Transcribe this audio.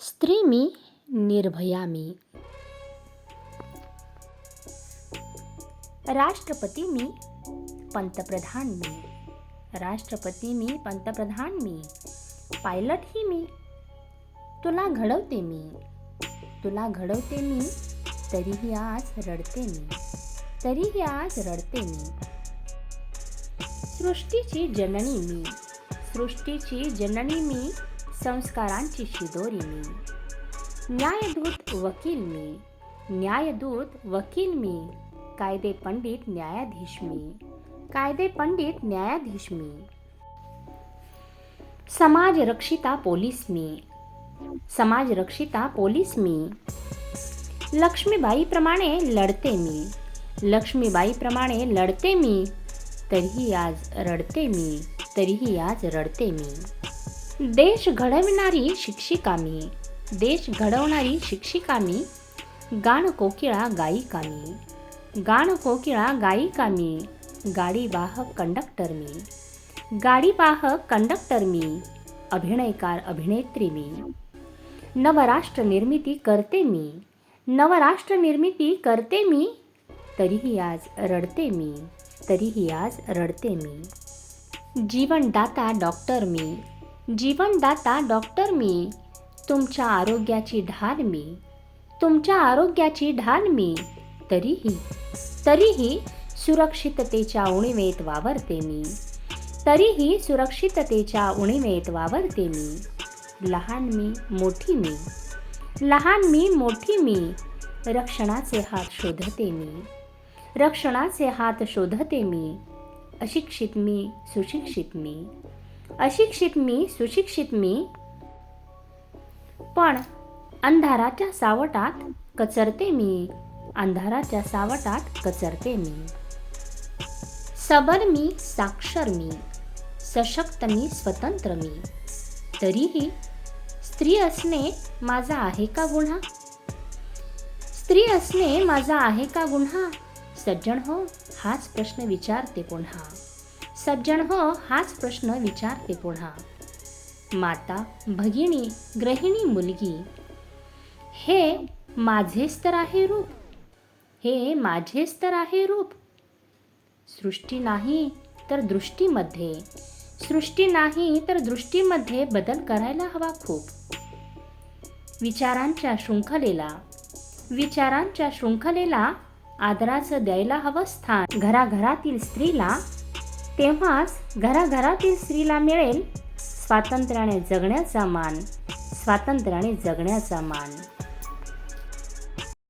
स्त्री मी निर्भया मी राष्ट्रपती मी पंतप्रधान मी राष्ट्रपती मी पंतप्रधान मी पायलटही मी तुला घडवते मी तुला घडवते मी तरीही आज रडते मी तरीही आज रडते मी सृष्टीची जननी मी सृष्टीची जननी मी संस्कारांची शिदोरी मी. न्यायदूत वकील मी. न्यायदूत वकील मी. कायदे पंडित न्यायाधीश मी. कायदे पंडित न्यायाधीश मी. समाज रक्षिता पोलीस मी. समाज रक्षिता पोलीस मी. लक्ष्मीबाईप्रमाणे लढते मी. लक्ष्मीबाईप्रमाणे लढते मी. तरीही आज रडते मी. तरीही आज रडते मी. देश घडविणारी शिक्षिका मी देश घडवणारी शिक्षिका मी गाण कोकिळा गायिका मी गाण कोकिळा गायिका मी गाडी वाहक कंडक्टर मी गाडी वाहक कंडक्टर मी अभिनयकार अभिनेत्री मी नवराष्ट्र निर्मिती करते मी नवराष्ट्र निर्मिती करते मी तरीही आज रडते मी तरीही आज रडते मी जीवनदाता डॉक्टर मी जीवनदाता डॉक्टर मी तुमच्या आरोग्याची ढाल मी तुमच्या आरोग्याची ढाल मी तरीही तरीही सुरक्षिततेच्या उणीवेत वावरते मी तरीही सुरक्षिततेच्या उणीवेत वावरते मी लहान मी मोठी मी लहान मी मोठी मी रक्षणाचे हात शोधते मी रक्षणाचे हात शोधते मी अशिक्षित मी सुशिक्षित मी अशिक्षित मी सुशिक्षित मी. पण अंधाराच्या सावटात कचरते मी. अंधाराच्या सावटात कचरते मी. सबल मी साक्षर मी. सशक्त मी स्वतंत्र मी. तरीही स्त्री असणे माझा आहे का गुन्हा? स्त्री असणे माझा आहे का गुन्हा? सज्जन हो हाच प्रश्न विचारते पुन्हा. सज्जन हो हाच प्रश्न विचारते पुन्हा माता भगिनी ग्रहिणी मुलगी. हे माझेच तर आहे रूप. हे माझेच तर आहे रूप. सृष्टी नाही तर दृष्टीमध्ये. सृष्टी नाही तर दृष्टीमध्ये बदल करायला हवा खूप. विचारांच्या शृंखलेला विचारांच्या शृंखलेला आदराचं द्यायला हवं स्थान. घराघरातील स्त्रीला तेव्हाच घराघरातील स्त्रीला मिळेल स्वातंत्र्याने जगण्याचा मान. स्वातंत्र्याने जगण्याचा मान.